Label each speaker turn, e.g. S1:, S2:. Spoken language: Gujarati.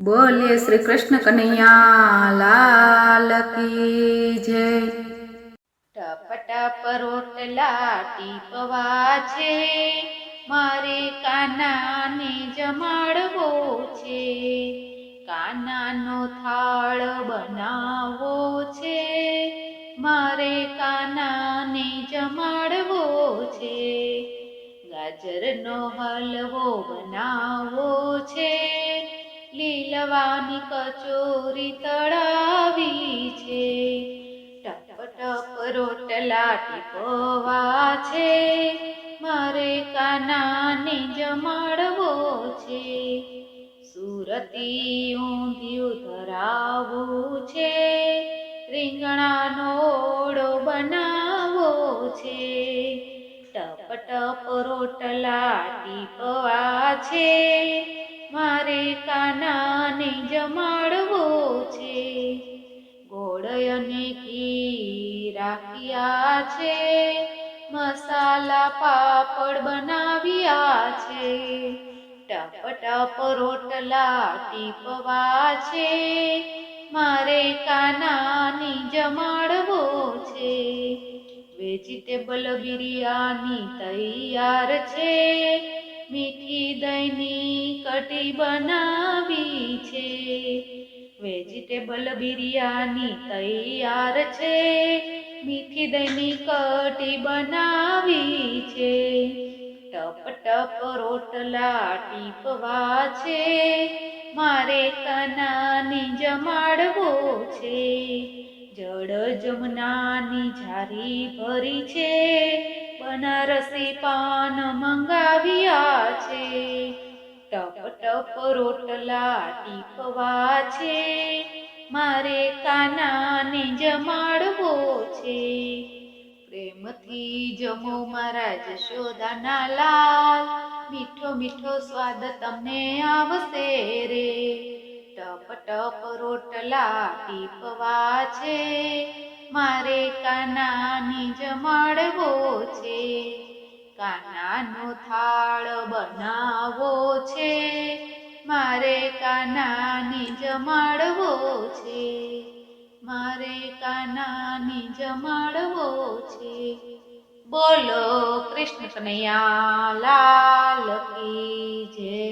S1: બોલીએ શ્રી કૃષ્ણ કનૈયા લાલ કી જય.
S2: ટપ ટપ રોટલા ટીપવા છે મારે કાનાને જમાડવો છે. કાનાનો થાળ બનાવવો છે, મારે કાનાને જમાડવો છે. ગાજરનો હલવો બનાવવો છે લીલવાની કચોરી તળાવી છે. ટપ ટપ રોટલા ટીપવા છે. મારે કાનાને જમાડવો છે. સુરતી ઊંધિયું ધરાવું છે. રીંગણાનો ઓળો બનાવો છે. ટપ ટપ રોટલા ટીપવા છે. કાનાને જમાડવો છે. ગોળયને ઘી રાખ્યા છે. મસાલા પાપડ બનાવ્યા છે. ટપ ટપ રોટલા ટીપવા છે. મારે કાનાને જમાડવો છે. વેજીટેબલ બિરયાની તૈયાર છે. મીઠી દહીંની કટી બનાવી છે. વેજીટેબલ બિરયાની તૈયાર છે. મીઠી દહીંની કટી બનાવી છે. ટપ ટપ રોટલા ટીપવા છે. મારે કનાને જમાડવો છે. જળ જમનાની ઝારી ભરી છે. બનારસી પાન મંગાવ્યા છે. ટપ ટપ રોટલા ટીપવા છે. મારે કાનાને જમાડવો છે. પ્રેમથી જમો મારા જશોદાના લાલ. મીઠો મીઠો સ્વાદ તમને આવશે રે. ટપ ટપ રોટલા ટીપવા છે. મારે કાનાને જમાડવો છે. કાનાનો થાળ બનાવવો છે. મારે કાનાને જમાડવો છે. મારે કાનાને જમાડવો છે. બોલો કૃષ્ણ કનૈયા, લાલ કી જય.